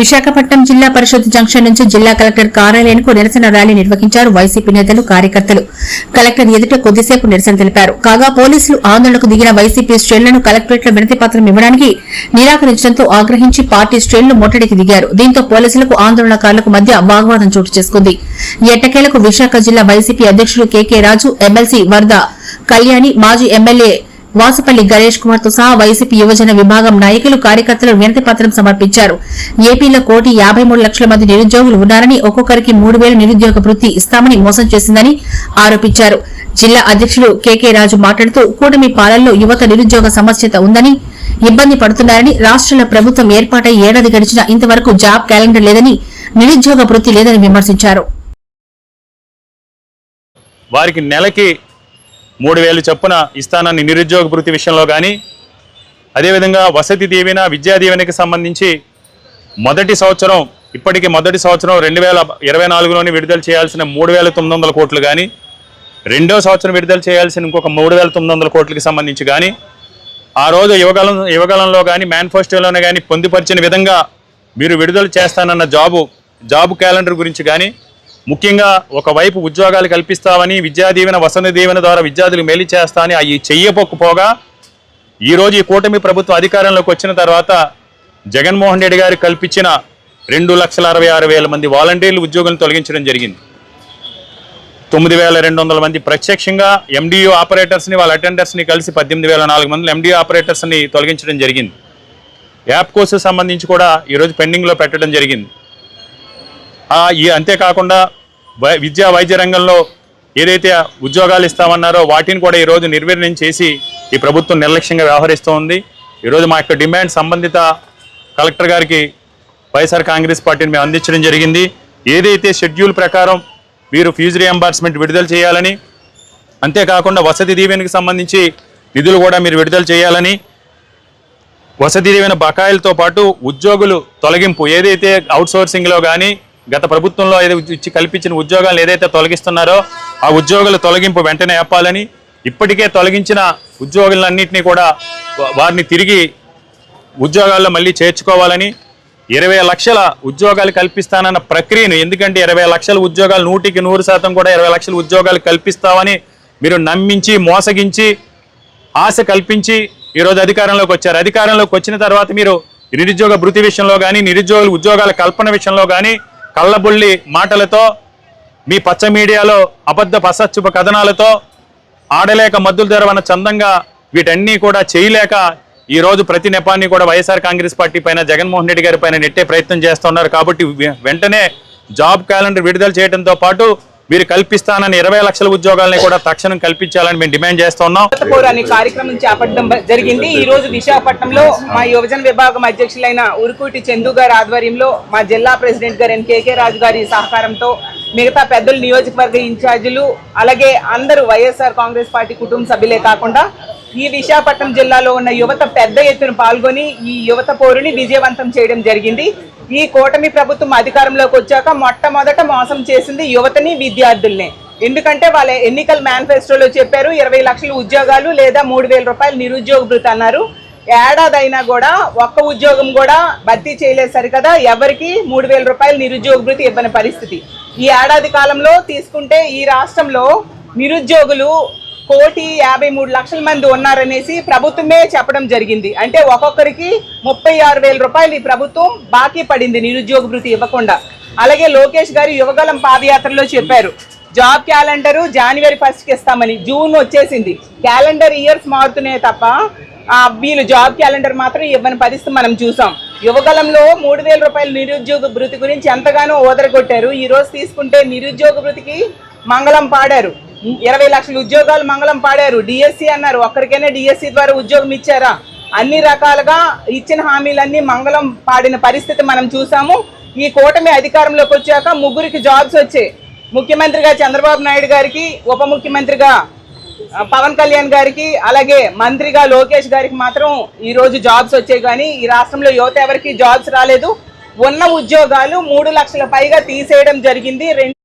విశాఖపట్నం జిల్లా పరిషత్ జంక్షన్ నుంచి జిల్లా కలెక్టర్ కార్యాలయానికి నిరసన ర్యాలీ నిర్వహించారు వైసీపీ నేతలు కార్యకర్తలు. కలెక్టర్ ఎదుట కొద్దిసేపు నిరసన తెలిపారు. కాగా పోలీసులు ఆందోళనకు దిగిన వైసీపీ శ్రేణులను కలెక్టరేట్లో వినతి పత్రం ఇవ్వడానికి నిరాకరించడంతో ఆగ్రహించి పార్టీ శ్రేణులు ముట్టడికి దిగారు. దీంతో పోలీసులకు ఆందోళనకారులకు మధ్య వాగ్వాదం చోటు చేసుకుంది. ఎట్టకేలకు విశాఖ జిల్లా వైసీపీ అధ్యకుడు కెకే రాజు ఎమ్మెల్సీ వరద కళ్యాణి మాజీ ఎమ్మెల్యే వాసుపల్లి గణేష్ కుమార్తో సహా వైసీపీ యువజన విభాగం నాయకులు కార్యకర్తలు వినతి పత్రం సమర్పించారు. ఏపీలో కోటి యాభై మూడు లక్షల మంది నిరుద్యోగులు ఉన్నారని ఒక్కొక్కరికి మూడు వేల నిరుద్యోగ వృత్తి ఇస్తామని మోసం చేసిందని ఆరోపించారు. జిల్లా అధ్యకుడు కెకే రాజు మాట్లాడుతూ కూటమి పాలనలో యువత నిరుద్యోగ సమస్యత ఉందని ఇబ్బంది పడుతున్నారని రాష్ట్రాల ప్రభుత్వం ఏర్పాటై ఏడాది గడిచినా ఇంతవరకు జాబ్ క్యాలెండర్ లేదని నిరుద్యోగ వృత్తి లేదని విమర్శించారు. వారికి నెలకి మూడు వేలు చొప్పున ఇస్తానని నిరుద్యోగ భృతి విషయంలో కానీ అదేవిధంగా వసతి దీవెన విద్యా దీవెనకి సంబంధించి మొదటి సంవత్సరం ఇప్పటికి మొదటి సంవత్సరం రెండు వేల ఇరవై నాలుగులోని విడుదల చేయాల్సిన మూడు వేల తొమ్మిది వందల కోట్లు కానీ రెండో సంవత్సరం విడుదల చేయాల్సిన ఇంకొక మూడు వేల తొమ్మిది వందల కోట్లకి సంబంధించి కానీ ఆ రోజు యువగలం యువగలంలో కానీ మేనిఫెస్టోలోనే కానీ పొందుపరిచిన విధంగా మీరు విడుదల చేస్తానన్న జాబు జాబు క్యాలెండర్ గురించి కానీ ముఖ్యంగా ఒకవైపు ఉద్యోగాలు కల్పిస్తామని విద్యా దీవెన వసంత దీవెన ద్వారా విద్యార్థులు మేలు చేస్తా అని అవి చెయ్యపోకపోగా ఈరోజు ఈ కూటమి ప్రభుత్వం అధికారంలోకి వచ్చిన తర్వాత జగన్మోహన్ రెడ్డి గారు కల్పించిన రెండు లక్షల అరవై ఆరు వేల మంది వాలంటీర్లు ఉద్యోగులను తొలగించడం జరిగింది. తొమ్మిది వేల రెండు వందల మంది ప్రత్యక్షంగా ఎండియూ ఆపరేటర్స్ని వాళ్ళ అటెండర్స్ని కలిసి పద్దెనిమిది వేల నాలుగు మంది ఎండియూ ఆపరేటర్స్ని తొలగించడం జరిగింది. యాప్ కోర్సు సంబంధించి కూడా ఈరోజు పెండింగ్లో పెట్టడం జరిగింది. అంతేకాకుండా వై- విద్యా వైద్య రంగంలో ఏదైతే ఉద్యోగాలు ఇస్తామన్నారో వాటిని కూడా ఈరోజు నిర్వీర్ణం చేసి ఈ ప్రభుత్వం నిర్లక్ష్యంగా వ్యవహరిస్తూ ఉంది. ఈరోజు మా యొక్క డిమాండ్ సంబంధిత కలెక్టర్ గారికి వైఎస్ఆర్ కాంగ్రెస్ పార్టీని మేము అందించడం జరిగింది. ఏదైతే షెడ్యూల్ ప్రకారం మీరు ఫీజు రియంబర్స్మెంట్ విడుదల చేయాలని అంతేకాకుండా వసతి దీవెనకి సంబంధించి నిధులు కూడా మీరు విడుదల చేయాలని వసతి దీవెన బకాయిలతో పాటు ఉద్యోగులు తొలగింపు ఏదైతే అవుట్సోర్సింగ్లో కానీ గత ప్రభుత్వంలో ఇచ్చి కల్పించిన ఉద్యోగాలు ఏదైతే తొలగిస్తున్నారో ఆ ఉద్యోగుల తొలగింపు వెంటనే ఆపాలని ఇప్పటికే తొలగించిన ఉద్యోగులన్నింటినీ కూడా వారిని తిరిగి ఉద్యోగాల్లో మళ్ళీ చేర్చుకోవాలని ఇరవై లక్షల ఉద్యోగాలు కల్పిస్తానన్న ప్రక్రియను ఎందుకంటే ఇరవై లక్షల ఉద్యోగాలు నూటికి నూరు శాతం కూడా ఇరవై లక్షల ఉద్యోగాలు కల్పిస్తామని మీరు నమ్మించి మోసగించి ఆశ కల్పించి ఈరోజు అధికారంలోకి వచ్చారు. అధికారంలోకి వచ్చిన తర్వాత మీరు నిరుద్యోగ భృతి విషయంలో కానీ నిరుద్యోగుల ఉద్యోగాల కల్పన విషయంలో కానీ కళ్ళబుల్లి మాటలతో మీ పచ్చ మీడియాలో అబద్ధ పసచ్చుప కథనాలతో ఆడలేక మద్దులు తెరవన్న చందంగా వీటన్నీ కూడా చేయలేక ఈరోజు ప్రతి నెపాన్ని కూడా వైఎస్ఆర్ కాంగ్రెస్ పార్టీ పైన జగన్మోహన్ రెడ్డి గారి పైన నెట్టే ప్రయత్నం చేస్తున్నారు. కాబట్టి వెంటనే జాబ్ క్యాలెండర్ విడుదల చేయడంతో పాటు మీరు కల్పిస్తానని ఇరవై లక్షల ఉద్యోగాలని కూడా తక్షణం కల్పించాలని మేము డిమాండ్ చేస్తున్నాం పోరు అనే కార్యక్రమం చేపట్టడం జరిగింది. ఈ రోజు విశాఖపట్నంలో మా యువజన విభాగం అధ్యక్షులైన ఉరుకుటి చందు గారి ఆధ్వర్యంలో మా జిల్లా ప్రెసిడెంట్ గారు ఎన్ కేకే రాజు గారి సహకారంతో మిగతా పెద్దలు నియోజకవర్గ ఇన్ఛార్జీలు అలాగే అందరూ వైఎస్ఆర్ కాంగ్రెస్ పార్టీ కుటుంబ సభ్యులే కాకుండా ఈ విశాఖపట్నం జిల్లాలో ఉన్న యువత పెద్ద ఎత్తున పాల్గొని ఈ యువత పోరుని విజయవంతం చేయడం జరిగింది. ఈ కూటమి ప్రభుత్వం అధికారంలోకి వచ్చాక మొట్టమొదట మోసం చేసింది యువతని విద్యార్థుల్ని. ఎందుకంటే వాళ్ళ ఎన్నికల మేనిఫెస్టోలో చెప్పారు ఇరవై లక్షల ఉద్యోగాలు లేదా మూడు వేల రూపాయలు నిరుద్యోగ భృతి అన్నారు ఏడాది అయినా కూడా ఒక్క ఉద్యోగం కూడా భర్తీ చేయలేదు సరికదా ఎవరికి మూడు వేల రూపాయలు నిరుద్యోగ భృతి ఇవ్వని పరిస్థితి. ఈ ఏడాది కాలంలో తీసుకుంటే ఈ రాష్ట్రంలో నిరుద్యోగులు కోటి యాభై మూడు లక్షల మంది ఉన్నారనేసి ప్రభుత్వమే చెప్పడం జరిగింది. అంటే ఒక్కొక్కరికి ముప్పై ఆరు వేల రూపాయలు ఈ ప్రభుత్వం బాకీ పడింది నిరుద్యోగ భృతి ఇవ్వకుండా. అలాగే లోకేష్ గారు యువగలం పాదయాత్రలో చెప్పారు. జాబ్ క్యాలెండరు జనవరి ఫస్ట్కి ఇస్తామని జూన్ వచ్చేసింది. క్యాలెండర్ ఇయర్స్ మారుతున్నాయి తప్ప వీళ్ళు జాబ్ క్యాలెండర్ మాత్రం ఇవ్వని పరిస్థితి మనం చూసాం. యువగలంలో మూడు వేల రూపాయల నిరుద్యోగ భృతి గురించి ఎంతగానో ఓదరగొట్టారు ఈరోజు తీసుకుంటే నిరుద్యోగ భృతికి మంగళం పాడారు. ఇరవై లక్షల ఉద్యోగాలు మంగళం పాడారు. డిఎస్సి అన్నారు. ఒక్కరికైనా డిఎస్సి ద్వారా ఉద్యోగం ఇచ్చారా? అన్ని రకాలుగా ఇచ్చిన హామీలన్నీ మంగళం పాడిన పరిస్థితి మనం చూసాము. ఈ కూటమి అధికారంలోకి వచ్చాక ముగ్గురికి జాబ్స్ వచ్చాయి. ముఖ్యమంత్రిగా చంద్రబాబు నాయుడు గారికి ఉప ముఖ్యమంత్రిగా పవన్ కళ్యాణ్ గారికి అలాగే మంత్రిగా లోకేష్ గారికి మాత్రం ఈరోజు జాబ్స్ వచ్చాయి. కానీ ఈ రాష్ట్రంలో యువత ఎవరికి జాబ్స్ రాలేదు. ఉన్న ఉద్యోగాలు మూడు లక్షల పైగా తీసేయడం జరిగింది. రెండు